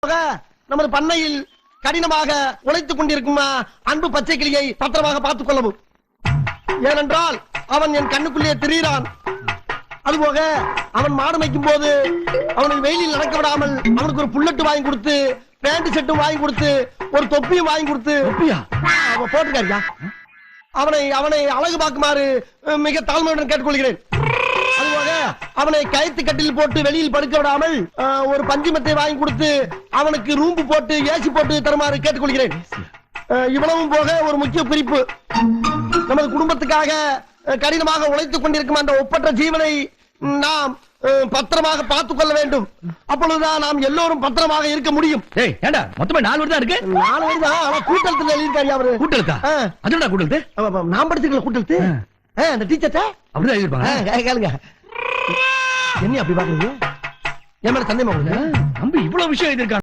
போக நமது பண்ணையில் கடினமாக உழைத்துக் கொண்டிருக்கும் அன்பு பச்சை கிளியை பத்திரமாக பார்த்துக் கொள்ளவும். ஏனென்றால் அவன் என் கண்ணுக்குள்ளே திரியிறான். அதுபோக அவன் மாடு மேய்க்கும் போது அவனுக்கு வெயிலில் நடக்க விடாமல் அவனுக்கு ஒரு புல்லட்டு வாங்கி கொடுத்து பேண்ட் செட்டும் வாங்கி கொடுத்து ஒரு தொப்பியும் வாங்கி கொடுத்து? அவன் போட்டுக்காரியா? அவனை அவனை அழகு பார்க்குமாறு மிக தாழ்மையுடன் கேட்டுக்கொள்கிறேன். அவனை கயத்து கட்டில் போட்டு வெளியில் படுக்க விடாமல் ஒரு பஞ்சுமத்தை வாங்கி கொடுத்து அவனுக்கு ரூம்பு போட்டு ஏசி போட்டு தருமாறு கேட்டுக்கொள்கிறேன். இவ்வளவும் போக ஒரு முக்கிய குறிப்பு. நமது குடும்பத்துக்காக கடினமாக உழைத்துக் கொண்டிருக்கும் அந்த ஒப்பற்ற ஜீவனை நாம் பத்திரமாக பார்த்துக் கொள்ள வேண்டும். அப்பொழுதுதான் நாம் எல்லோரும் பத்திரமாக இருக்க முடியும். டேய் ஏண்டா? மொத்தமா நாலு வருதா இருக்கு? நாலு பேர் தான்? ஆனா கூட்டத்தில் எழுதியிருக்காரு அவரு. கூட்டெழுத்தா ஆ. அதுடா கூட்டெழுத்து அவ- அவ- நான் படிச்சிருக்கல கூட்டத்து ஆ. அந்த டீச்சர்ட்ட? அப்படிதான் எழுதிருப்பாங்க கேளுங்க. என்ன அப்படி பாக்குறீங்க என் மேல சந்தேகமா உங்களுக்கு நம்ம இவ்வளவு விஷயம் எழுதிருக்கான்